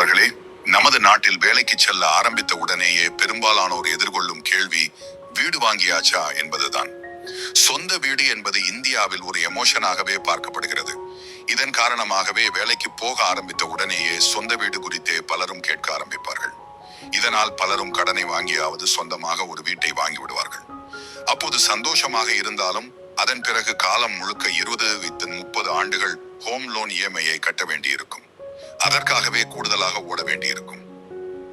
தோழர்களே நமது நாட்டில் வேலைக்கு செல்ல ஆரம்பித்த உடனேயே பெரும்பாலானோர் எதிர்கொள்ளும் கேள்வி வீடு வாங்கியாச்சா என்பதுதான். சொந்த வீடு என்பது இந்தியாவில் ஒரு எமோஷனாகவே பார்க்கப்படுகிறது. இதன் காரணமாகவே வேலைக்கு போக ஆரம்பித்த உடனேயே சொந்த வீடு குறித்தே பலரும் கேட்க ஆரம்பிப்பார்கள். இதனால் பலரும் கடனை வாங்கியாவது சொந்தமாக ஒரு வீட்டை வாங்கி விடுவார்கள் அப்போது சந்தோஷமாக இருந்தாலும் அதன் பிறகு காலம் முழுக்க இருபது முப்பது ஆண்டுகள் ஹோம் லோன் இஎம்ஐயை கட்ட வேண்டியிருக்கும். அதற்காகவே கூடுதலாக ஓட வேண்டியிருக்கும்.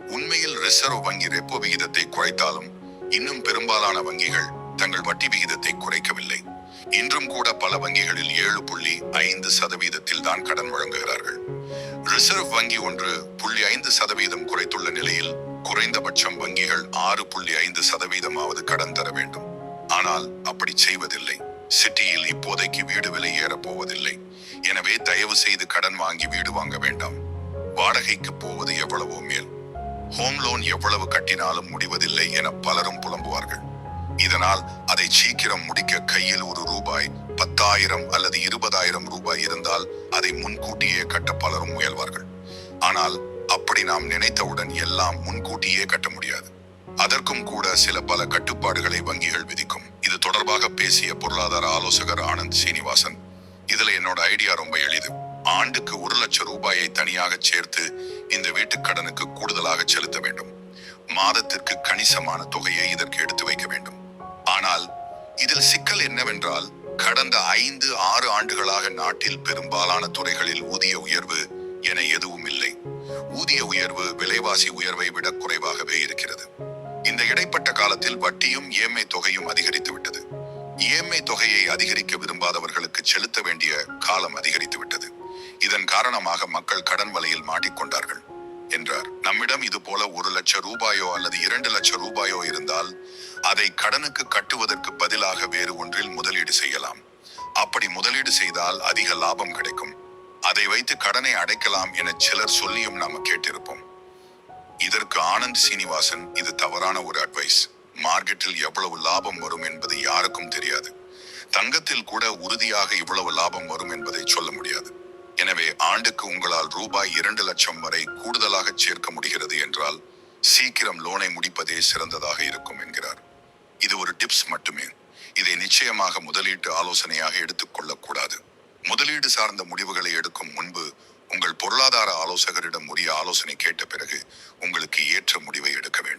உண்மையில் ரிசர்வ் வங்கி ரெப்போ விகிதத்தை குறைத்தாலும் இன்னும் பெரும்பாலான வங்கிகள் தங்கள் வட்டி விகிதத்தை குறைக்கவில்லை. இன்றும் கூட பல வங்கிகளில் ஏழு புள்ளி ஐந்து சதவீதத்தில் தான் கடன் வழங்குகிறார்கள். ரிசர்வ் வங்கி ஒன்று புள்ளி ஐந்து சதவீதம் குறைத்துள்ள நிலையில் குறைந்தபட்சம் வங்கிகள் ஆறு புள்ளி ஐந்து சதவீதமாவது கடன் தர வேண்டும். ஆனால் அப்படி செய்வதில்லை. சிட்டியில் இப்போதைக்கு வீடு விலை ஏறப் போவதில்லை. எனவே தயவு செய்து கடன் வாங்கி வீடு வாங்க வேண்டாம். வாடகைக்கு போவது எவ்வளவோ மேல். ஹோம் லோன் எவ்வளவு கட்டினாலும் முடிவதில்லை என பலரும் புலம்புவார்கள். இதனால் அதை சீக்கிரம் முடிக்க கையில் ஒரு ரூபாய் பத்தாயிரம் அல்லது இருபதாயிரம் ரூபாய் இருந்தால் அதை முன்கூட்டியே கட்ட பலரும் முயல்வார்கள். ஆனால் அப்படி நாம் நினைத்தவுடன் எல்லாம் முன்கூட்டியே கட்ட முடியாது. அதற்கும் கூட சில பல கட்டுப்பாடுகளை வங்கிகள் விதிக்கும். இது தொடர்பாக பேசிய பொருளாதார ஆலோசகர் ஆனந்த் சீனிவாசன். இதுல என்னோட ஐடியா ரொம்ப எளிது. ஆண்டுக்கு ஒரு லட்சம் ரூபாயை தனியாக சேர்த்து இந்த வீட்டுக் கடனுக்கு கூடுதலாக செலுத்த வேண்டும். மாதத்திற்கு கணிசமான தொகையை இதற்கு எடுத்து வைக்க வேண்டும். ஆனால் இதில் சிக்கல் என்னவென்றால் கடந்த ஐந்து ஆறு ஆண்டுகளாக நாட்டில் பெரும்பாலான துறைகளில் ஊதிய உயர்வு என எதுவும் இல்லை. ஊதிய உயர்வு விலைவாசி உயர்வை விட குறைவாகவே இருக்கிறது. இந்த இடைப்பட்ட காலத்தில் வட்டியும் இஎம்ஐ தொகையும் அதிகரித்து விட்டது. இஎம்ஐ தொகையை அதிகரிக்க விரும்பாதவர்களுக்கு செலுத்த வேண்டிய காலம் அதிகரித்து விட்டது. இதன் காரணமாக மக்கள் கடன் வலையில் மாட்டிக்கொண்டார்கள் என்றார். நம்மிடம் இது போல ஒரு லட்சம் ரூபாயோ அல்லது இரண்டு லட்சம் ரூபாயோ இருந்தால் அதை கடனுக்கு கட்டுவதற்கு பதிலாக வேறு ஒன்றில் முதலீடு செய்யலாம். அப்படி முதலீடு செய்தால் அதிக லாபம் கிடைக்கும். அதை வைத்து கடனை அடைக்கலாம் என சிலர் சொல்லியும் நாம கேட்டிருப்போம். இதற்கு ஆனந்த் சீனிவாசன் இது தவறான ஒரு அட்வைஸ். மார்க்கெட்டில் எவ்வளவு லாபம் வரும் என்பது யாருக்கும் தெரியாது. தங்கத்தில் கூட உறுதியாக இவ்வளவு லாபம் வரும் என்பதை சொல்ல முடியாது. எனவே ஆண்டுக்கு உங்களால் ரூபாய் இரண்டு லட்சம் வரை கூடுதலாக சேர்க்க முடிகிறது என்றால் சீக்கிரம் லோனை முடிப்பதே சிறந்ததாக இருக்கும் என்கிறார். இது ஒரு டிப்ஸ் மட்டுமே. இதை நிச்சயமாக முதலீட்டு ஆலோசனையாக எடுத்துக்கொள்ளக் கூடாது முதலீடு சார்ந்த முடிவுகளை எடுக்கும் முன்பு உங்கள் பொருளாதார ஆலோசகரிடம் உரிய ஆலோசனை கேட்ட பிறகு உங்களுக்கு ஏற்ற முடிவை எடுக்க வேண்டும்.